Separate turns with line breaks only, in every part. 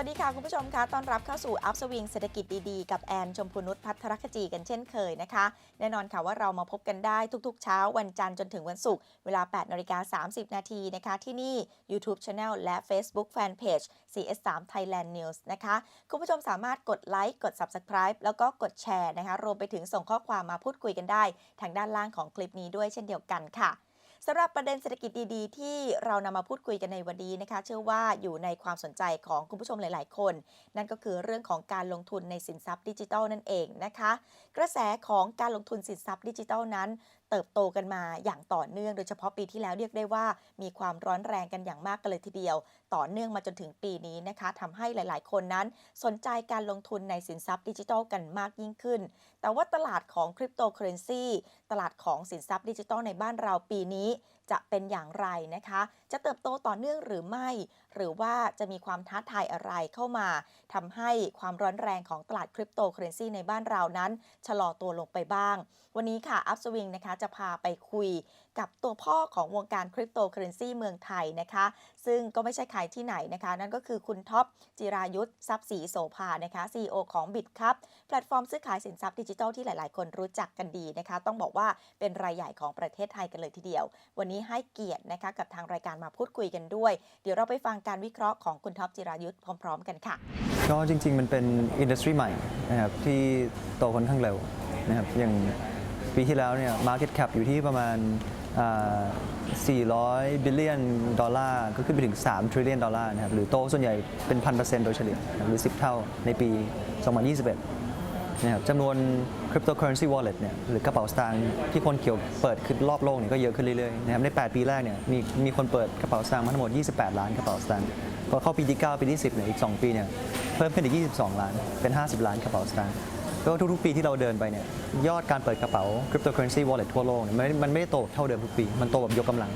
วัสดีค่ะคุณผู้ชมคะต้อนรับเข้าสู่อัพสวิงเศรษฐกิจดีๆ กับแอนชมพูนุชพัทรคจีกันเช่นเคยนะคะ แน่นอนค่ะว่าเรามาพบกันได้ทุกๆ เช้าวันจันทร์จนถึงวันศุกร์เวลา 8นาฬิกา30 นาทีนะคะ ที่นี่ YouTube Channel และ Facebook Fanpage CS3 Thailand News นะคะ คุณผู้ชมสามารถกดไลค์กด Subscribe แล้วก็กดแชร์นะคะ รวมไปถึงส่งข้อความมาพูดคุยกันได้ ทางด้านล่างของคลิปนี้ด้วยเช่นเดียวกันค่ะ สำหรับประเด็นเศรษฐกิจดีๆ ที่เรานำมาพูดคุยกันในวันนี้นะคะ เชื่อว่าอยู่ในความสนใจของคุณผู้ชมหลาย ๆ คน นั่นก็คือเรื่องของการลงทุนในสินทรัพย์ดิจิทัลนั่นเองนะคะ กระแสของการลงทุนสินทรัพย์ดิจิทัลนั้น เติบโตกันมาอย่างต่อเนื่อง โดยเฉพาะปีที่แล้วเรียกได้ว่า มีความร้อนแรงกันอย่างมากกันเลยทีเดียว ต่อเนื่องมาจนถึงปีนี้นะคะทำให้หลาย ๆ คนนั้น สนใจการลงทุนในสินทรัพย์ดิจิทัลกันมากยิ่งขึ้น แต่ว่าตลาดของคริปโตเคอเรนซีตลาดของสินทรัพย์ดิจิทัลในบ้านเราปีนี้ จะเป็นอย่างไรนะคะ จะเติบโตต่อเนื่องหรือไม่ หรือว่าจะมีความท้าทายอะไรเข้ามาทำให้ความร้อนแรงของตลาดคริปโตเคอเรนซีในบ้านเรานั้น ชะลอตัวลงไปบ้าง วันนี้ค่ะอัพสวิงนะคะจะพาไปคุย กับตัวพ่อของวงการคริปโตเคอเรนซีเมืองไทยนะคะ ซึ่งก็ไม่ใช่ใครที่ไหนนะคะ นั่นก็คือคุณท็อปจิรายุทธทรัพย์ศรีโสภานะคะ CEO ของ b i t ครับแพลตฟอร์มซื้อขายสินทรัพย์ดิจิทัลที่หลาย ๆ คนรู้จักกันดีนะคะ ต้องบอกว่าเป็นรายใหญ่ของประเทศไทยกันเลยทีเดียว วันนี้ให้เกียรตินะคะกับทางรายการมาพูดคุยกันด้วย เดี๋ยวเราไปฟังการวิเคราะห์ของคุณท็อปจิรายุทธพร้อม ๆ กันค่ะ
ก็จริง ๆ มันเป็นอินดัสทรีใหม่นะครับที่โตค่อนข้างเร็วนะครับอย่าง ปีที่แล้วเนี่ย Market Cap อยู่ที่ประมาณ 400 บิลเลียนดอลลาร์ ก็ขึ้นไปถึง 3 ทริลเลียนดอลลาร์นะครับ หรือโตส่วนใหญ่เป็นพันเปอร์เซ็นต์โดยเฉลี่ย หรือ 10 เท่าในปี 2021 นะครับจำนวน cryptocurrency wallet เนี่ย หรือกระเป๋าสตางค์ที่คนเขียวเปิดขึ้นรอบโลกเนี่ยก็เยอะขึ้นเรื่อยๆ นะครับ ใน 8 ปีแรกเนี่ย มีมีคนเปิดกระเป๋าสตางค์มาทั้งหมด 28 ล้านกระเป๋าสตางค์พอเข้าปีที่ 9 ปีที่ 10 เนี่ย อีก 2 ปีเนี่ย เพิ่มขึ้นอีก 22 ล้าน เป็น 50 ล้านกระเป๋าสตางค์ ก็ทุกๆ ปีที่เราเดินไปเนี่ยยอดการเปิดกระเป๋า cryptocurrency wallet ทั่วโลกเนี่ยมันมันไม่ได้โตเท่าเดิมทุกปี มันโตแบบยกกำลัง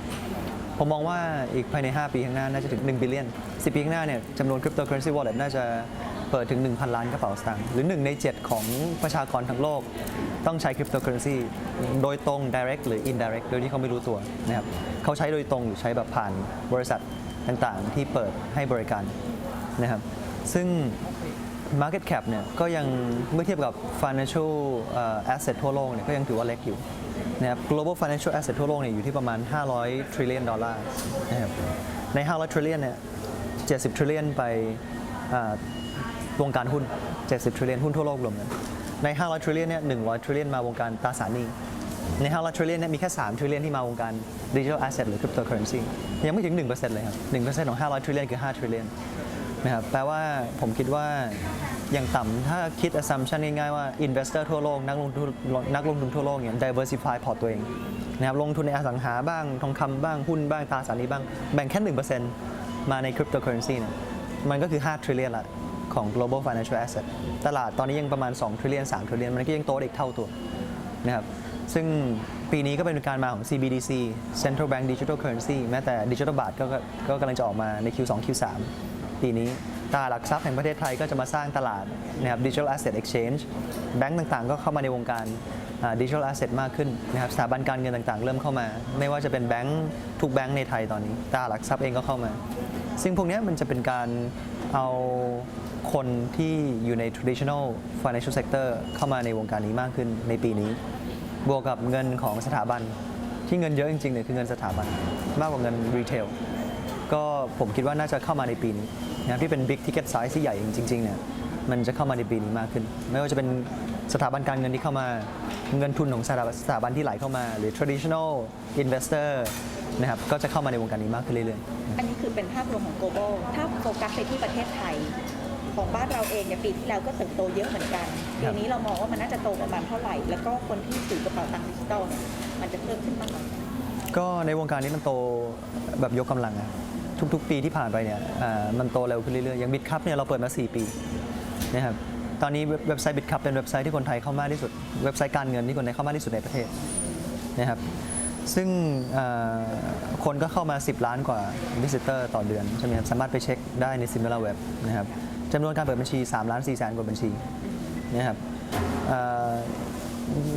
ผมมองว่าอีกภายใน 5 ปีข้างหน้า น่าจะถึง 1 บิลเลียน 10 ปีข้างหน้าเนี่ยจำนวน cryptocurrency wallet น่าจะเปิดถึง 1,000 ล้านกระเป๋าสตางค์หรือ 1 ใน 7 ของประชากรทั้งโลก ต้องใช้ cryptocurrency โดยตรง direct หรือ indirect โดยที่เขาไม่รู้ตัวนะครับเขาใช้โดยตรงหรือใช้แบบผ่านบริษัทต่างๆ ที่เปิดให้บริการนะครับซึ่ง Market Cap เนี่ยก็ยังเมื่อเทียบกับ Financial เอ่อ Asset ทั่วโลกเนี่ยก็ยังถือว่าเล็กอยู่นะครับ Global Financial Asset ทั่วโลกเนี่ยอยู่ที่ประมาณ 500 trillion ดอลลาร์นะครับใน 500 trillion เนี่ย 70 trillion ไปวงการหุ้น 70 trillion หุ้นทั่วโลกรวมกันใน 500 trillion เนี่ย 100 trillion มาวงการตราสารหนี้ใน 500 trillion เนี่ยมีแค่ 3 trillion ที่มาวงการ digital asset หรือ cryptocurrency ยังไม่ถึง 1%เลยครับ 1%ของ 500 trillion คือ 5 trillion นะครับแปลว่าผมคิดว่าอย่างต่ำถ้าคิด assumption ง่ายๆว่า investor ทั่วโลกนักลงทุนนักลงทุนทั่วโลกเนี่ย diversify พอร์ตตัวเองนะครับลงทุนในอสังหาบ้างทองคำบ้าง หุ้นบ้างตราสารนี้บ้าง แบ่งแค่ 1%มาใน cryptocurrency เนี่ยมันก็คือ 5 trillion ละของ global financial asset ตลาดตอนนี้ยังประมาณ 2 trillion 3 trillion มันก็ยังโตได้อีกเท่าตัวนะครับซึ่งปีนี้ก็เป็นการมาของ CBDC Central Bank Digital Currency แม้แต่ Digital Baht ก็ก็ก็กำลังจะออกมาใน Q2 Q3 ปีนี้ตลาดหลักทรัพย์แห่งประเทศไทยก็จะมาสร้างตลาดนะครับ Digital Asset Exchange แบงก์ต่างๆ ก็เข้ามาในวงการอ่า Digital Asset มากขึ้นนะครับสถาบันการเงินต่างๆ เริ่มเข้ามา ไม่ว่าจะเป็นแบงก์ทุกแบงก์ในไทยตอนนี้ตลาดหลักทรัพย์เองก็เข้ามา ซึ่งพวกนี้มันจะเป็นการเอาคนที่อยู่ใน traditional financial sector เข้ามาในวงการนี้มากขึ้นในปีนี้ บวกกับเงินของสถาบันที่เงินเยอะจริงๆเนี่ยคือเงินสถาบัน มากกว่าเงินรีเทลก็ผมคิดว่าน่าจะเข้ามาในปีนี้ นะครับที่เป็น big ticket size ที่ใหญ่จริงๆเนี่ยมันจะเข้ามาในปีนี้มากขึ้น ไม่ว่าจะเป็นสถาบันการเงินที่เข้ามาเงินทุนของสถาบันสถาบันที่ไหลเข้ามา หรือ traditional investor นะครับก็จะเข้ามาในวงการนี้มากขึ้นเรื่อยๆ
อันนี้คือเป็นภาพรวมของ global ถ้าโฟกัสไปที่ประเทศไทย ของบ้านเราเองเนี่ยปีที่แล้วก็เติบโตเยอะเหมือนกัน
ครั
ปี
บ
นี้เรามองว่ามันน่าจะโตประมาณเท่าไหร่ แล้วก็คนที่ถือกระเป๋าตังค์ดิจิตอลเนี่ยมันจะเพิ่มขึ้นมากน้อย
ก็ในวงการนี้มันโตแบบยกกำลังอะ ทุก ๆ ปีที่ผ่านไปเนี่ยมันโตเร็วขึ้นเรื่อยๆ อย่างบิตคัพเนี่ยเราเปิดมา 4 ปีนะครับตอนนี้เว็บไซต์บิตคัพเป็นเว็บไซต์ที่คนไทยเข้ามากที่สุด เว็บไซต์การเงินที่คนไทยเข้ามากที่สุดในประเทศนะครับซึ่งคนก็เข้ามา 10 ล้านกว่าวิสิเตอร์ต่อเดือนใช่ไหมครับสามารถไปเช็คได้ในซิม i ล a r เว็บนะครับจำนวนการเปิดบัญชี 3 ล้าน4แสนกว่าบัญชีนะครับ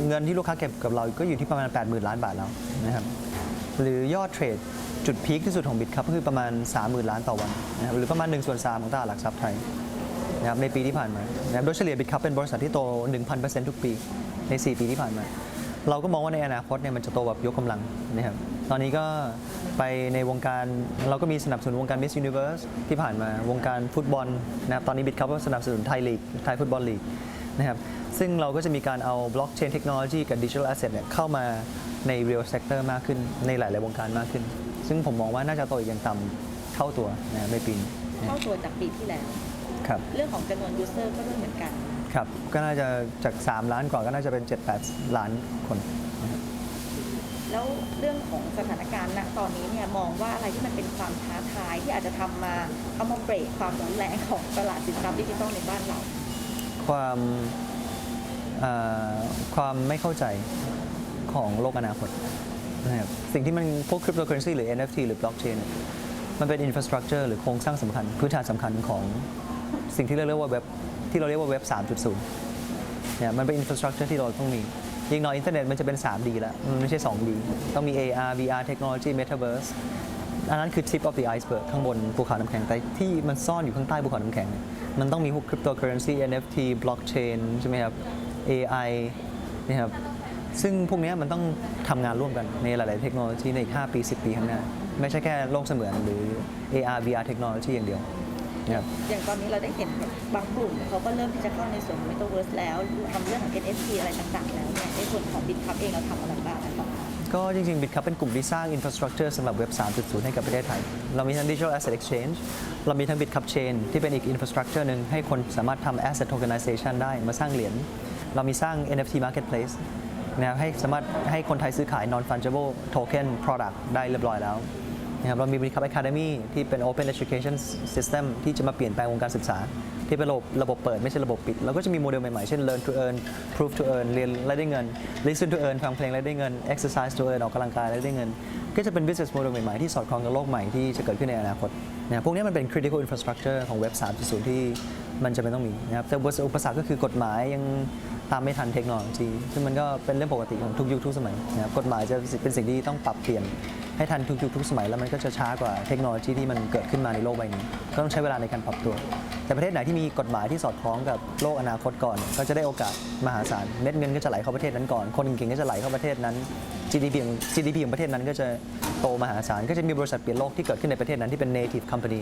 เงินที่ลูกค้าเก็บกับเราก็อยู่ที่ประมาณ 80,000 ล้านบาทแล้วนะครับหรือยอดเทรด จุดพีคที่สุดของบิตครับก็คือประมาณ 30,000 ล้านต่อวันนะครับหรือประมาณ1ส่วน3ของตลาดหลักทรัพย์ไทยนะครับในปีที่ผ่านมานะครับโดยเฉลี่ยบิตครับเป็นบริษัทที่โต 1,000%ทุกปีใน 4 ปีที่ผ่านมา เราก็มองว่าในอนาคตเนี่ยมันจะโตแบบยกกำลังนะครับตอนนี้ก็ไปในวงการเราก็มีสนับสนุนวงการ Miss Universe ที่ผ่านมาวงการฟุตบอลนะครับตอนนี้บิตครับก็สนับสนุนไทยลีกไทยฟุตบอลลีกนะครับซึ่งเราก็จะมีการเอาบล็อกเชนเทคโนโลยีกับดิจิทัลแอสเซทเนี่ยเข้ามาใน real sector มากขึ้นในหลาย ๆ วงการมากขึ้น ซึ่งผมมองว่าน่าจะโตอีกอย่างต่ำเท่าตัวนะครับในปีนี้
เข้าตัวจากปีที่แล้ว
ครับ
เรื่องของจำนวนยูเซอร์ก็ด้วยเหมือนกัน
ครับ ก็น่าจะจาก 3 ล้านกว่าก็น่าจะเป็น 7-8 ล้านคน
แล้วเรื่องของสถานการณ์ณตอนนี้เนี่ยมองว่าอะไรที่มันเป็นความท้าทายที่อาจจะทำมาเอามาเบรกความรุนแรงของตลาดสินทรัพย์ดิจิทัลในบ้านเรา
ความเอ่อความไม่เข้าใจของโลกอนาคต นะครับสิ่งที่มันพวกคริปโตเคอเรนซีหรือ NFT หรือบล็อกเชนมันเป็นอินฟ a าสตรักเจอร์หรือโครงสร้างสำคัญ พื้นฐานสำคัญของสิ่งที่เราเรียกว่าเว็บที่เราเรียกว่าเว็บ 3.0เนี่ยมันเป็นอินฟ a าสตรักเจอร์ที่เราต้องมียิ่งน้อยอินเทอร์เน็ตมันจะเป็น 3D แล้ว มันไม่ใช่ 2D ต้องมี AR VR เทคโนโลยี Metaverse อันนั้นคือ tip of the iceberg ข้างบนภูเขาน้ำแข็งแต่ที่มันซ่อนอยู่ข้างใต้ภูเขาน้ำแข็ง มันต้องมีพวก cryptocurrency NFT blockchain ใช่ไหมครับ AI นะครับ ซึ่งพวกเนี้ยมันต้องทำงานร่วมกันในหลาย ๆ เทคโนโลยีในอีก 5 ปี 10 ปีข้างหน้า ไม่ใช่แค่โลกเสมือนหรือ AR VR เทคโนโลยีอย่างเดียวนะครับ
อย่างตอนนี้เราได้เห็นบางกลุ่มเขาก็เริ่มที่จะเข้าในส่วนของ Metaverse แล้วทำเรื่องของ NFT อะไรต่างๆ แล้วเนี่ยในส่วนของ Bitcup เองเราทำอะไรบ้างนะคะ
ก็จริงๆ Bitcup เป็นกลุ่มที่สร้าง infrastructure สำหรับเว็บ 3.0 ให้กับประเทศไทย เรามีทั้ง digital asset exchange เรามีทั้ง Bitcup chain ที่เป็นอีก infrastructure หนึ่งให้คนสามารถทำ asset tokenization ได้มาสร้างเหรียญ เรามีสร้าง NFT marketplace นะครับให้สามารถให้คนไทยซื้อขาย non fungible token product ได้เรียบร้อยแล้วนะครับเรามี Bitcup Academy ที่เป็น open education system ที่จะมาเปลี่ยนแปลงวงการศึกษา ที่เป็นระบบระบบเปิดไม่ใช่ระบบปิด เราก็จะมีโมเดลใหม่ๆ เช่น learn to earn proof to earn เรียนและได้เงิน listen to earn ฟังเพลงและได้เงิน exercise to earn ออกกำลังกายและได้เงิน ก็จะเป็น business model ใหม่ๆ ที่สอดคล้องกับโลกใหม่ที่จะเกิดขึ้นในอนาคตนะพวกนี้มันเป็น critical infrastructure ของเว็บ3.0ที่มันจะเป็นต้องมีนะครับแต่อุปสรรคก็คือกฎหมายยัง ตามไม่ทันเทคโนโลยีซึ่งมันก็เป็นเรื่องปกติของทุกยุคทุกสมัยนะครับกฎหมายจะเป็นสิ่งที่ต้องปรับเปลี่ยนให้ทันทุกยุคทุกสมัยแล้วมันก็จะช้ากว่าเทคโนโลยีที่มันเกิดขึ้นมาในโลกใบนี้ ก็ต้องใช้เวลาในการปรับตัว แต่ประเทศไหนที่มีกฎหมายที่สอดคล้องกับโลกอนาคตก่อน ก็จะได้โอกาสมหาศาลเม็ดเงินก็จะไหลเข้าประเทศนั้นก่อน คนเก่งก็จะไหลเข้าประเทศนั้น GDP ของ GDP ของประเทศนั้นก็จะโตมหาศาลก็จะมีบริษัทเปลี่ยนโลกที่เกิดขึ้นในประเทศนั้นที่เป็น native company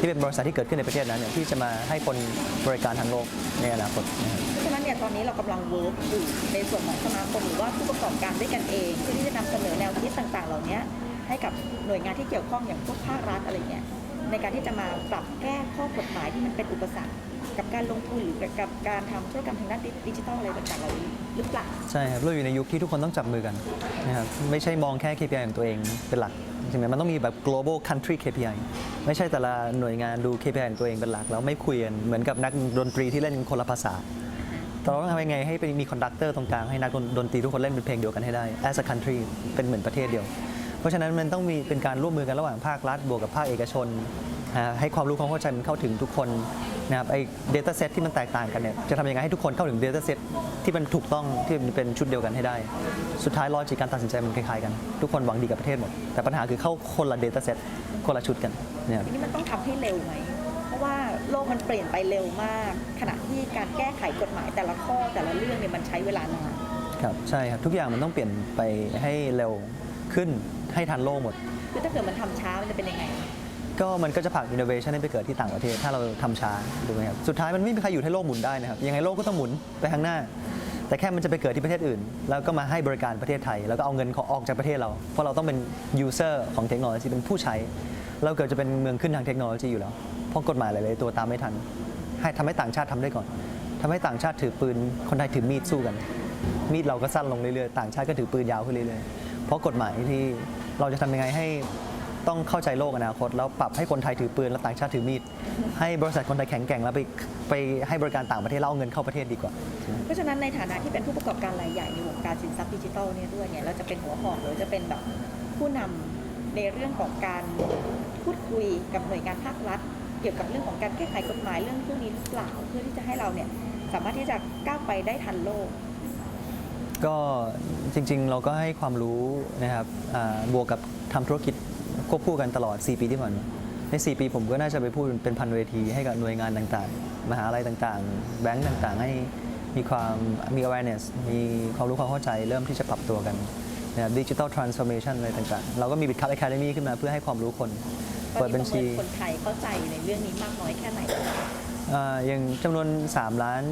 ที่เป็นบริษัทที่เกิดขึ้นในประเทศนั้นเนี่ยที่จะมาให้คนบริการทางโลกในอนาคตนะครับ
นั้นเนี่ยตอนนี้เรากำลังเวิร์กอยู่ในส่วนของสมาคมหรือว่าผู้ประกอบการด้วยกันเองเพื่อที่จะนำเสนอแนวคิดต่างๆ เหล่านี้ให้กับหน่วยงานที่เกี่ยวข้องอย่างพวกภาครัฐอะไรเงี้ยในการที่จะมาปรับแก้ข้อกฎหมายที่มันเป็นอุปสรรคกับการลงทุนหรือกับการทำธุรกรรมทางด้านดิจิทัลอะไรต่างๆเหล่านี้หรือเปล่า
ใช่ครับเราอยู่ในยุคที่ทุกคนต้องจับมือกันนะครับไม่ใช่มองแค่ KPI ของตัวเองเป็นหลักใช่ไหมมันต้องมีแบบ global country KPI ไม่ใช่แต่ละหน่วยงานดู KPI ของตัวเองเป็นหลัก แล้วไม่คุยกันเหมือนกับนักดนตรีที่เล่นคนละภาษา เราต้องทำยังไงให้เป็นมีคอนดักเตอร์ตรงกลางให้นักดนตรีทุกคนเล่นเป็นเพลงเดียวกันให้ได้ as a country เป็นเหมือนประเทศเดียว เพราะฉะนั้นมันต้องมีเป็นการร่วมมือกันระหว่างภาครัฐ บวกกับภาคเอกชนให้ความรู้ความเข้าใจมันเข้าถึงทุกคนนะครับไอ้ data set ที่มันแตกต่างกันเนี่ยจะทำยังไงให้ทุกคนเข้าถึง data set ที่มันถูกต้องที่มันเป็นชุดเดียวกันให้ได้ สุดท้ายลอจิกการตัดสินใจมันคล้ายๆกัน ทุกคนหวังดีกับประเทศหมด แต่ปัญหาคือเข้าคนละ data set คนละชุดกันเนี่ยครับ
ทีนี้มันต้องทำให้เร็วไหม โลกมันเปลี่ยนไปเร็วมาก ขณะที่การแก้ไขกฎหมายแต่ละข้อแต่ละเรื่องเนี่ยมันใช้เวลานาน
ครับใช่ครับทุกอย่างมันต้องเปลี่ยนไปให้เร็วขึ้นให้ทันโลกหมด
คือถ้าเกิดมันทำช้ามันจะเป็นยังไง
ก็มันก็จะผลัก innovation ให้ไปเกิดที่ต่างประเทศ ถ้าเราทำช้าถูกไหมครับสุดท้ายมันไม่มีใครอยู่ให้โลกหมุนได้นะครับยังไงโลกก็ต้องหมุนไปข้างหน้า แต่แค่มันจะไปเกิดที่ประเทศอื่น แล้วก็มาให้บริการประเทศไทย แล้วก็เอาเงินของออกจากประเทศเรา เพราะเราต้องเป็น user ของเทคโนโลยีเป็นผู้ใช้ เราเกิดจะเป็นเมืองขึ้นทางเทคโนโลยีอยู่แล้ว เพราะกฎหมายหลายๆตัวตามไม่ทัน ให้ทำให้ต่างชาติทำได้ก่อนทำให้ต่างชาติถือปืน คนไทยถือมีดสู้กัน มีดเราก็สั้นลงเรื่อยๆ ต่างชาติก็ถือปืนยาวขึ้นเรื่อยๆ เพราะกฎหมายที่เราจะทำยังไงให้ต้องเข้าใจโลกอนาคต แล้วปรับให้คนไทยถือปืนและต่างชาติถือมีด ให้บริษัทคนไทยแข็งแกร่งแล้วไปไปให้บริการต่างประเทศแล้วเอาเงินเข้าประเทศดีกว่า
เพราะฉะนั้นในฐานะที่เป็นผู้ประกอบการรายใหญ่ในวงการสินทรัพย์ดิจิทัลเนี่ยด้วยเนี่ยเราจะเป็นหัวหอกหรือจะเป็นแบบผู้นำในเรื่องของการพูดคุยกับหน่วยงานภาครัฐ เกี่ยวกับเรื่องของการแก้ไขกฎหมายเรื่องพวกนี้หรือเปล่าเพื่อที่จะให้เราเนี่ยสามารถที่จะก้าวไปได้ทันโลก
ก็จริงๆ เราก็ให้ความรู้นะครับบวกกับทำธุรกิจควบคู่กันตลอด 4 ปีที่ผ่านมาใน 4 ปีผมก็น่าจะไปพูดเป็นพันเวทีให้กับหน่วยงานต่างๆ มหาลัยต่างๆ แบงก์ต่างๆ ให้มีความมี awareness มีความรู้ความเข้าใจเริ่มที่จะปรับตัวกันนะครับดิจิ t a ลทรานส์ o r m a t i o n อะไรต่างๆ เราก็มี Bitcup Academy ขึ้นมาเพื่อให้ความรู้คน เปิ
น
ด
นี้
บัญ
ประ
ชี
เมินคนไทยเข้าใจในเรื่องนี้มากน้อยแค่ไหนคะ
อ่าอย่างจำนวน 3 ล้าน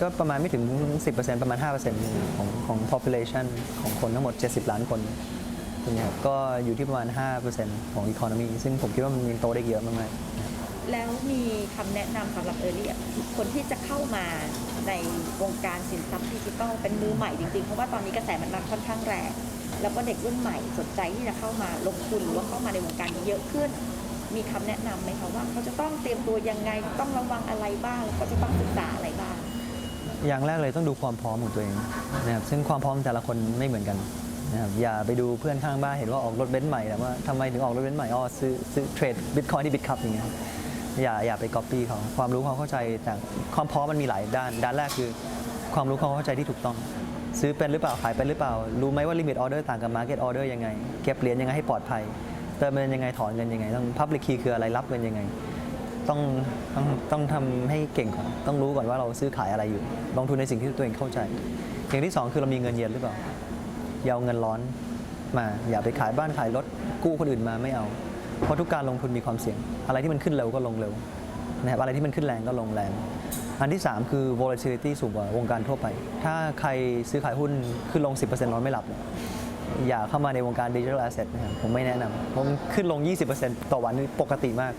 ก็ประมาณไม่ถึง 10%ประมาณ 5%ของของ population ของคนทั้งหมด 70 ล้านคนเนี่ยครับก็อยู่ที่ประมาณ 5%ของ economy ซึ่งผมคิดว่ามันยังโตได้เยอะมากๆ
แล้วมีคำแนะนำสำหรับเออรี่คนที่จะเข้ามาในวงการสินทรัพย์ดิจิทัลเป็นมือใหม่จริงๆ เพราะว่าตอนนี้กระแสมันมาค่อนข้างแรง แล้วก็เด็กรุ่นใหม่สนใจที่จะเข้ามาลงทุนหรือว่าเข้ามาในวงการนี้เยอะขึ้น มีคำแนะนำไหมคะว่าเขาจะต้องเตรียมตัวยังไงต้องระวังอะไรบ้างแล้วก็จะต้องศึกษาอะไรบ้าง
อย่างแรกเลยต้องดูความพร้อมของตัวเองนะครับซึ่งความพร้อมแต่ละคนไม่เหมือนกันนะครับอย่าไปดูเพื่อนข้างบ้านเห็นว่าออกรถเบนซ์ใหม่แต่ว่าทำไมถึงออกรถเบนซ์ใหม่อ๋อซื้อซื้อเทรดบิตคอยที่บิตคัพอย่างเงี้ยอย่าอย่าไปก๊อปปี้เขาความรู้ความเข้าใจแต่ความพร้อมมันมีหลายด้าน ด้านแรกคือ ความรู้ความเข้าใจที่ถูกต้อง ซื้อเป็นหรือเปล่าขายเป็นหรือเปล่า รู้ไหมว่าลิมิตออเดอร์ต่างกับมาร์เก็ตออเดอร์ยังไง เก็บเหรียญยังไงให้ปลอดภัย เติมเงินยังไงถอนเงินยังไง ต้อง Public Key คืออะไรรับเงินยังไง ต้องต้องต้องทำให้เก่งก่อนต้องรู้ก่อนว่าเราซื้อขายอะไรอยู่ ลงทุนในสิ่งที่ตัวเองเข้าใจ อย่างที่สองคือเรามีเงินเย็นหรือเปล่าอย่าเอาเงินร้อนมาอย่าไปขายบ้านขายรถกู้คนอื่นมาไม่เอา เพราะทุกการลงทุนมีความเสี่ยง อะไรที่มันขึ้นเร็วก็ลงเร็วนะครับอะไรที่มันขึ้นแรงก็ลงแรง อันที่ 3 คือ volatility สูงกว่าวงการทั่วไป ถ้าใครซื้อขายหุ้นขึ้นลง 10%นอนไม่หลับเนี่ยอย่าเข้ามาในวงการ digital asset นะครับผมไม่แนะนำเพราะมันขึ้นลง 20%ต่อวันนี่ปกติมาก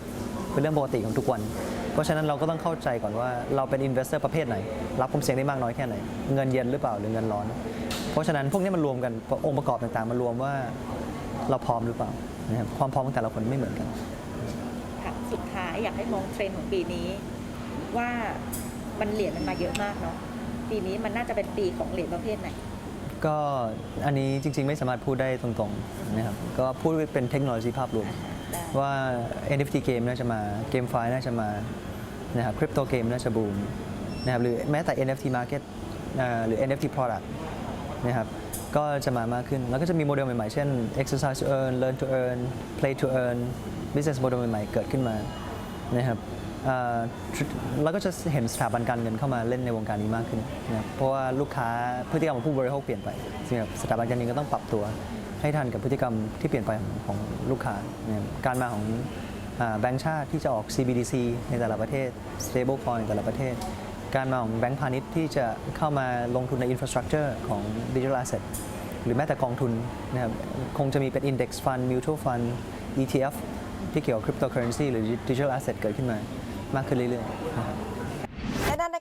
เป็นเรื่องปกติของทุกวัน เพราะฉะนั้นเราก็ต้องเข้าใจก่อนว่าเราเป็น investor ประเภทไหน รับความเสี่ยงได้มากน้อยแค่ไหน เงินเย็นหรือเปล่าหรือเงินร้อน เพราะฉะนั้นพวกนี้มันรวมกันองค์ประกอบต่างๆมารวมว่าเราพร้อมหรือเปล่านะครับความพร้อมของแต่ละคนไม่เหมือนกัน
ค่ะ สุดท้ายอยากให้มองเทรนด์ของปีนี้ ว่ามันเหรียญมันมาเยอะมากเนาะปีนี้มันน่าจะเป็นปีของเหรียญประเภทไหน
ก็อันนี้จริง ๆ ไม่สามารถพูดได้ตรงๆนะครับก็พูดเป็นเทคโนโลยีภาพรวม
ได้
ว่า NFT เกมน่าจะมาเกมไฟล์น่าจะมานะครับคริปโตเกมน่าจะบูมนะครับหรือแม้แต่ NFT market อ่าหรือ NFT product นะครับก็จะมามากขึ้น แล้วก็จะมีโมเดลใหม่ๆ เช่น exercise to earn learn to earn play to earn business model ใหม่ๆ เกิดขึ้นมา นะครับอ่าแล้วก็จะเห็นสถาบันการเงินเข้ามาเล่นในวงการนี้มากขึ้นนะครับเพราะว่าลูกค้าพฤติกรรมของผู้บริโภคเปลี่ยนไปซึ่งสถาบันการเงินก็ต้องปรับตัว ให้ทันกับพฤติกรรมที่เปลี่ยนไปของลูกค้านะครับการมาของแบงก์ชาติที่จะออก CBDC ในแต่ละประเทศ stable coin ในแต่ละประเทศ การมาของแบงก์พาณิชย์ที่จะเข้ามาลงทุนใน infrastructure ของ digital asset หรือแม้แต่กองทุนนะครับคงจะมีเป็น index fund mutual fund ETF ที่เกี่ยวกับคริปโตเคอเรนซีหรือดิจิทัลแอสเซทเกิดขึ้นมามากขึ้นเรื่อยๆ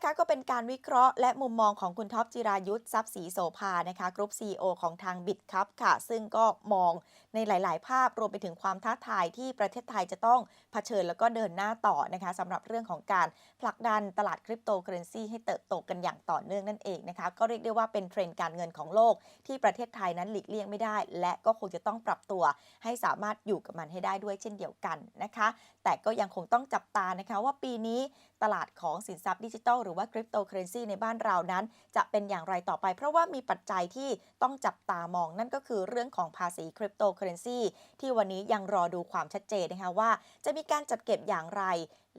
นะคะ
ก็เป็นการวิเคราะห์และมุมมองของคุณท็อปจิรายุทธ์ทรัพย์ศรีโสภานะคะกรุ๊ป CEO ของทางบิตครับค่ะ ซึ่งก็มองในหลาย ๆ ภาพรวมไปถึงความท้าทายที่ประเทศไทยจะต้องเผชิญแล้วก็เดินหน้าต่อนะคะสำหรับเรื่องของการผลักดันตลาดคริปโตเคอเรนซีให้เติบโตกันอย่างต่อเนื่องนั่นเองนะคะก็เรียกได้ว่าเป็นเทรนด์การเงินของโลกที่ประเทศไทยนั้นหลีกเลี่ยงไม่ได้ และก็คงจะต้องปรับตัว ให้สามารถอยู่กับมันให้ได้ด้วยเช่นเดียวกันนะคะ แต่ก็ยังคงต้องจับตานะคะว่าปีนี้ตลาดของสินทรัพย์ดิจิทัลหรือรือว่าคริปโตเคอเรนซีในบ้านเรานั้น จะเป็นอย่างไรต่อไป เพราะว่ามีปัจจัยที่ต้องจับตามองนั่นก็คือเรื่องของภาษีคริปโตเคอเรนซีที่วันนี้ยังรอดูความชัดเจนนะคะว่า จะมีการจัดเก็บอย่างไร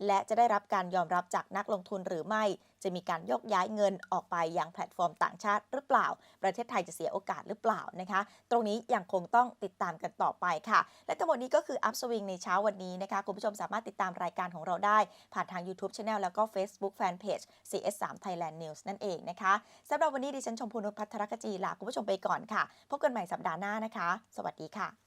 และจะได้รับการยอมรับจากนักลงทุนหรือไม่ จะมีการยกย้ายเงินออกไปยังแพลตฟอร์มต่างชาติหรือเปล่า ประเทศไทยจะเสียโอกาสหรือเปล่านะคะ ตรงนี้ยังคงต้องติดตามกันต่อไปค่ะ และทั้งหมดนี้ก็คืออัพสวิงในเช้าวันนี้นะคะ คุณผู้ชมสามารถติดตามรายการของเราได้ ผ่านทาง YouTube Channel แล้วก็ Facebook Fanpage CS3 Thailand News นั่นเองนะคะสำหรับวันนี้ดิฉันชมพูนุชพัทรกจีลาคุณผู้ชมไปก่อนค่ะ พบกันใหม่สัปดาห์หน้านะคะ สวัสดีค่ะ